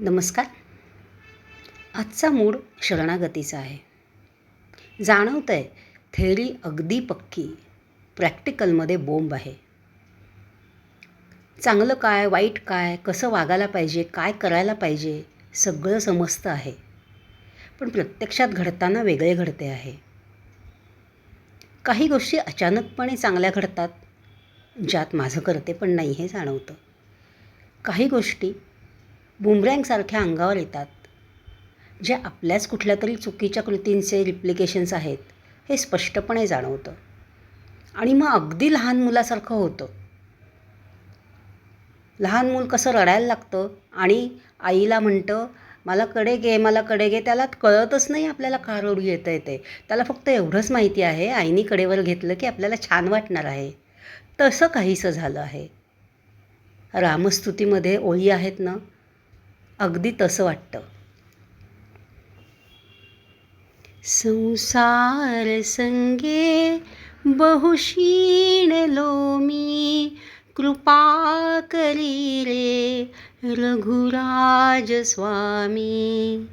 नमस्कार. आजचा मूड शरणागतीचा आहे. जाणवतं आहे थेअरी अगदी पक्की प्रॅक्टिकलमध्ये बोंब आहे. चांगलं काय वाईट काय कसं वागायला पाहिजे काय करायला पाहिजे सगळं समजतं आहे. पण प्रत्यक्षात घडताना वेगळे घडते आहे. काही गोष्टी अचानकपणे चांगल्या घडतात ज्यात माझं करते पण नाही हे जाणवतं. काही गोष्टी बुमरँगसारख्या अंगावर येतात. जे आपल्याच कुठल्या तरी चुकीच्या कृतींचे रिप्लिकेशन्स आहेत हे स्पष्टपणे जाणवतं. आणि मग अगदी लहान मुलासारखं होतं. लहान मूल कसं रडायला लागतं आणि आईला म्हणतं मला कडे घे मला कडे घे त्याला कळतच नाही आपल्याला का रडू येतं येते. त्याला फक्त एवढंच माहिती आहे आईनी कडेवर घेतलं की आपल्याला छान वाटणार आहे. तसं काहीसं झालं आहे. रामस्तुतीमध्ये ओळी आहेत ना अगदी तसं वाटतं. संसार संगे बहुशीणलो लोमी कृपा करी रे रघुराज स्वामी.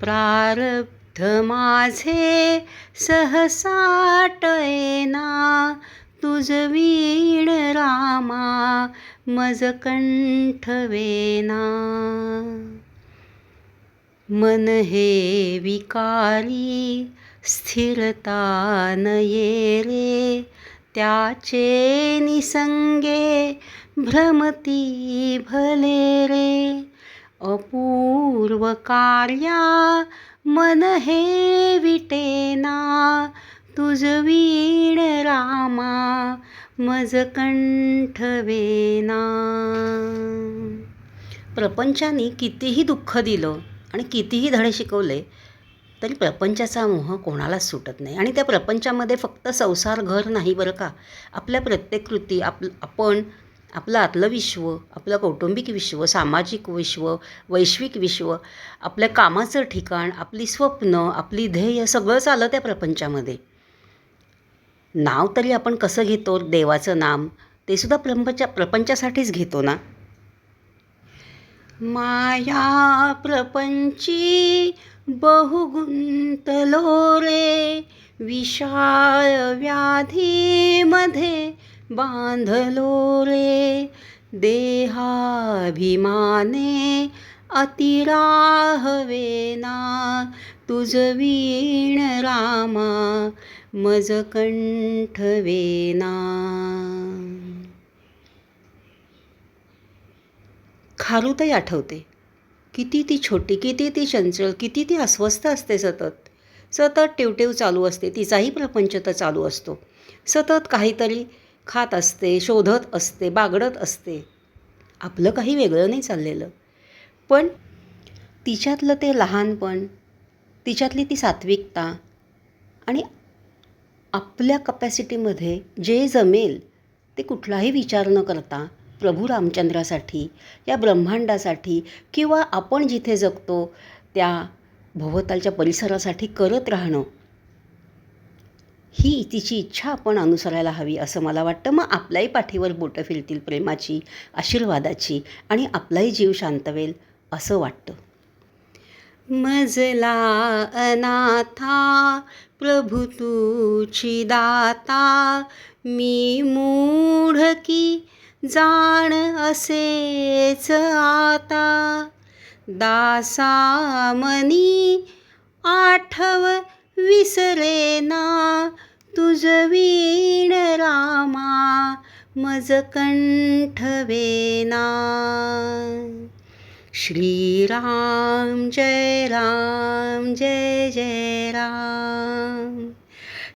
प्रारब्ध माझे सहसाटयेना तुझ वीण रामा मज कंठवेना मन हे विकारी स्थिरता न रे. त्याचे निसंगे भ्रमती भले रे. अपूर्व कार्या मन हे विटेना तुझ वीण रामा मज कंठवेना प्रपंचाने कितीही दुःख दिलं आणि कितीही धडे शिकवले तरी प्रपंचाचा मोह कोणालाच सुटत नाही. आणि त्या प्रपंचामध्ये फक्त संसार घर नाही बरं का? आपल्या प्रत्येक कृती आप आपण आपलं आतलं विश्व आपलं कौटुंबिक विश्व सामाजिक विश्व वैश्विक विश्व आपल्या कामाचं ठिकाण आपली स्वप्न आपली ध्येय सगळंच आलं त्या प्रपंचामध्ये. नाव तरी आपण कसं घेतो? देवाचं नाम ते सुद्धा प्रपंचा प्रपंचासाठीच घेतो ना? माया प्रपंची बहुगुंतलो रे. विशाळ व्याधीमध्ये बांधलो रे. देहाभिमाने अतिराहवेना तुजवीण रामा मज कंठवेना खारुताई आठवते. किती ती छोटी किती ती चंचल किती ती अस्वस्थ असते सतत. सतत टेवटेव चालू असते तिचाही प्रपंच तर चालू असतो. सतत काहीतरी खात असते शोधत असते बागडत असते. आपलं काही वेगळं नाही चाललेलं. पण तिच्यातलं ते लहानपण तिच्यातली ती सात्विकता आणि आपल्या कपॅसिटीमध्ये जे जमेल ते कुठलाही विचार न करता प्रभू रामचंद्रासाठी या ब्रह्मांडासाठी किंवा आपण जिथे जगतो त्या भोवतालच्या परिसरासाठी करत राहणं. ही तिची इच्छा आपण अनुसरायला हवी असं मला वाटतं. मग आपल्याही पाठीवर बोटं फिरतील प्रेमाची आशीर्वादाची आणि आपलाही जीव शांतवेल असं वाटतं. मजला अनाथा प्रभू तुची दाता मी मूढ की जाण असेच आता. दासामनी आठव विसरेना तुझ वीण रामा मज कंठवेना श्रीराम जय राम जय जय राम.